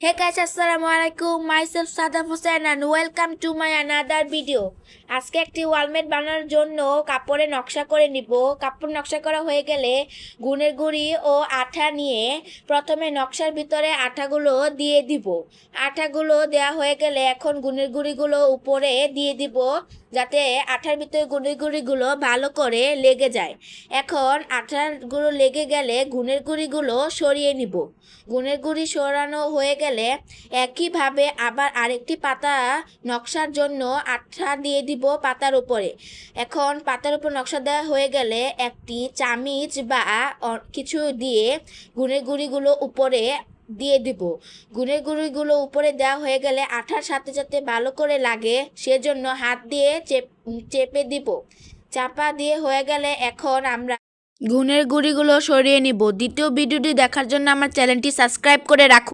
Hey guys, Assalamualaikum. Myself Sadaf Hussain and welcome to my another video. আজকে একটি wall mat বানানোর জন্য কাপড়ে নকশা করে নিব কাপড় নকশা করা হয়ে গেলে গুনের গুঁড়ি ও আঠা নিয়ে প্রথমে নকশার ভিতরে আঠাগুলো দিয়ে দিব আঠাগুলো দেওয়া হয়ে গেলে এখন গুনের গুঁড়িগুলো উপরে দিয়ে দিব যাতে আঠার ভিতরে গুনের গুঁড়িগুলো ভালো করে লেগে যায় এখন আঠারগুলো লেগে গেলে গুনের গুঁড়িগুলো সরিয়ে নিব গুনের গুঁড়ি সরানো হয়ে গেলে একইভাবে আবার আরেকটি পাতা নকশার জন্য আঠা দিয়ে দিব পাতার উপরে। এখন পাতার উপর নকশা দেওয়া হয়ে গেলে একটি চামিচ বা কিছু দিয়ে গুনের গুঁড়িগুলো উপরে দিয়ে দিব। গুনের গুঁড়িগুলো উপরে দেওয়া হয়ে গেলে আঠার সাথে সাথে ভালো করে লাগে, সেজন্য হাত দিয়ে চেপ দিব। চাপা দিয়ে হয়ে গেলে এখন আমরা গুনের গুঁড়িগুলো সরিয়ে নিব। দ্বিতীয় ভিডিওটি দেখার জন্য আমার চ্যানেলটি সাবস্ক্রাইব করে রাখুন।